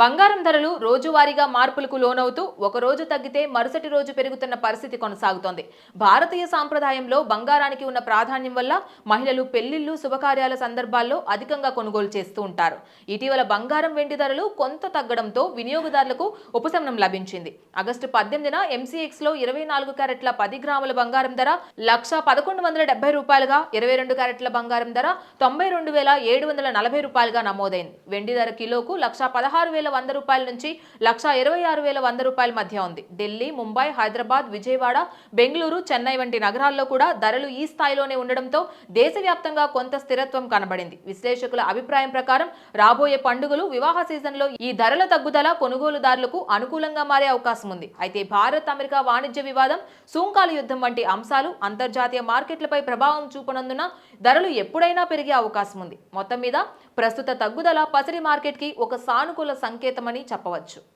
బంగారం ధరలు రోజువారీగా మార్పులకు లోనవుతూ ఒక రోజు తగ్గితే మరుసటి రోజు పెరుగుతున్న పరిస్థితి కొనసాగుతోంది. భారతీయ సాంప్రదాయంలో బంగారానికి ఉన్న ప్రాధాన్యం వల్ల మహిళలు పెళ్ళిళ్ళు శుభకార్యాల సందర్భాల్లో అధికంగా కొనుగోలు చేస్తూ ఉంటారు. ఇటీవల బంగారం వెండి ధరలు కొంత తగ్గడంతో వినియోగదారులకు ఉపశమనం లభించింది. ఆగస్టు పద్దెనిమిదిన ఎంసీఎక్స్లో ఇరవై నాలుగు క్యారెట్ల పది గ్రాముల బంగారం ధర లక్ష పదకొండు వందల డెబ్బై రూపాయలుగా ఇరవై రెండు క్యారెట్ల బంగారం ధర తొంభై రెండు వేల ఏడు వందల నలభై రూపాయలుగా నమోదైంది. వెండి ధర కిలోకు లక్ష పదహారు వేల వంద రూపాయల నుంచి లక్ష ఇరవై ఆరు వేల వంద రూపాయల మధ్య ఉంది. ఢిల్లీ ముంబై హైదరాబాద్ విజయవాడ బెంగళూరు చెన్నై వంటి నగరాల్లో కూడా ధరలు ఈ స్థాయిలోనే ఉండడంతో దేశవ్యాప్తంగా కొంత స్థిరత్వం కనబడింది. విశ్లేషకుల అభిప్రాయం ప్రకారం రాబోయే పండుగలు వివాహ సీజన్లో ఈ ధరల తగ్గుదల కొనుగోలుదారులకు అనుకూలంగా మారే అవకాశం ఉంది. అయితే భారత్ అమెరికా వాణిజ్య వివాదం సుంకాల యుద్ధం వంటి అంశాలు అంతర్జాతీయ మార్కెట్లపై ప్రభావం చూపనందున ధరలు ఎప్పుడైనా పెరిగే అవకాశం ఉంది. మొత్తం మీద ప్రస్తుత తగ్గుదల పసిడి మార్కెట్కి ఒక సానుకూల సంకేతమని చెప్పవచ్చు.